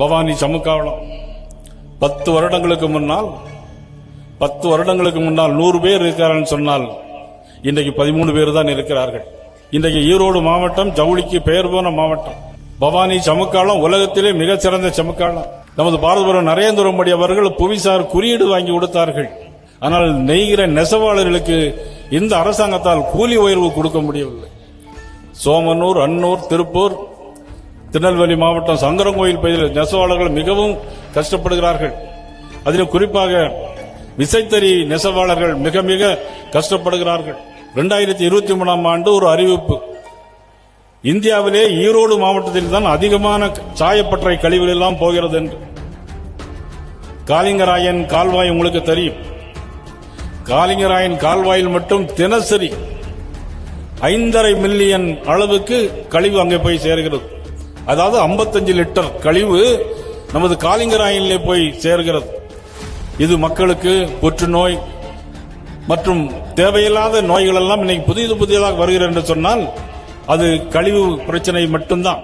பவானி சமுக்காவளம் பத்து வருடங்களுக்கு முன்னால் பத்து வருடங்களுக்கு முன்னால் நூறு பேர் இருக்கிறான்னு சொன்னால் இன்றைக்கு பதிமூணு பேர் தான் இருக்கிறார்கள். இன்றைக்கு ஈரோடு மாவட்டம் ஜவுளிக்கு பெயர் போன மாவட்டம். பவானி சமுக்காலம் உலகத்திலே மிகச்சிறந்த சமுக்காலம் நமது பாரதபுரம் நரேந்திர மோடி அவர்கள் புவிசார் குறியீடு வாங்கி கொடுத்தார்கள். ஆனால் நெய்கிற நெசவாளர்களுக்கு இந்த அரசாங்கத்தால் கூலி உயர்வு கொடுக்க முடியவில்லை. சோமனூர் அன்னூர் திருப்பூர் திருநெல்வேலி மாவட்டம் சங்கரங்கோயில் பகுதியில் நெசவாளர்கள் மிகவும் கஷ்டப்படுகிறார்கள். அதில் குறிப்பாக விசைத்தறி நெசவாளர்கள் மிக மிக கஷ்டப்படுகிறார்கள். இரண்டாயிரத்தி இருபத்தி மூணாம் ஆண்டு ஒரு அறிவிப்பு. இந்தியாவிலே ஈரோடு மாவட்டத்தில் தான் அதிகமான சாயப்பற்றை கழிவுகள் எல்லாம் போகிறது என்று. காலிங்கராயன் கால்வாய் உங்களுக்கு தெரியும். காலிங்கராயன் கால்வாயில் மட்டும் தினசரி ஐந்தரை மில்லியன் அளவுக்கு கழிவு அங்கே போய் சேர்கிறது. அதாவது 55 லிட்டர் கழிவு நமது காலிங்கராயிலே போய் சேர்கிறது. இது மக்களுக்கு புற்றுநோய் மற்றும் தேவையில்லாத நோய்கள் எல்லாம் இன்னைக்கு புதிது புதியதாக வருகிறது என்று சொன்னால் அது கழிவு பிரச்சனை மட்டும்தான்.